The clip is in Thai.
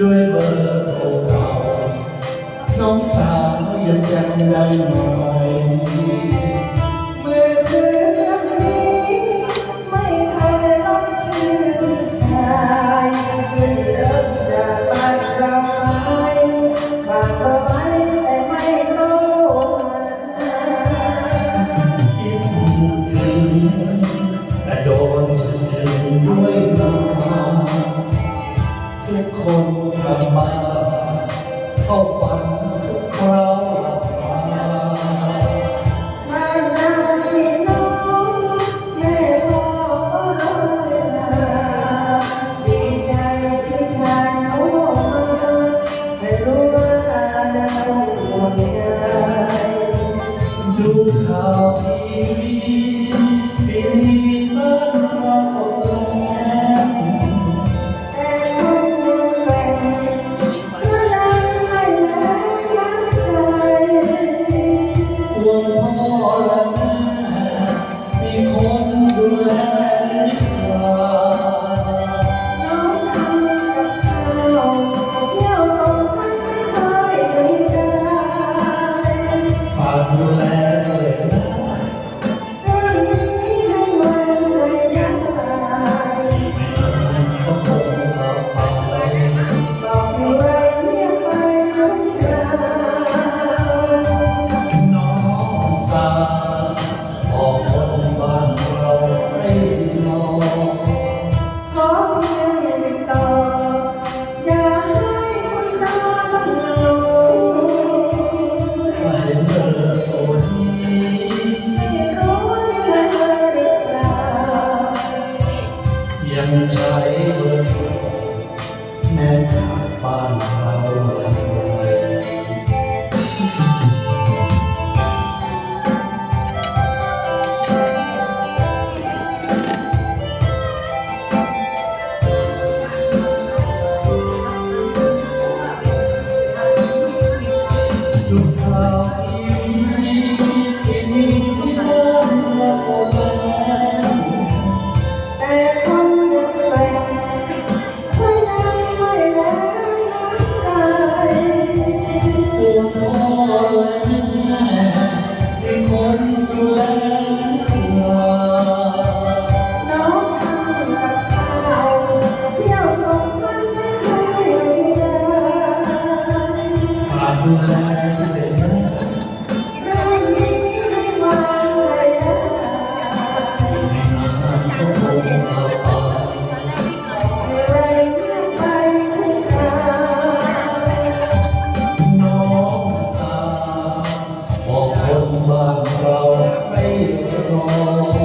ด้วยเบอร์โทรเก่าน้องสาวยังจำได้ไหม Oh. ยังใช้เบอร์โทรแม้ขาดบ้านเราอย่ากไรสุดท้าย บ้านเราไม่รอ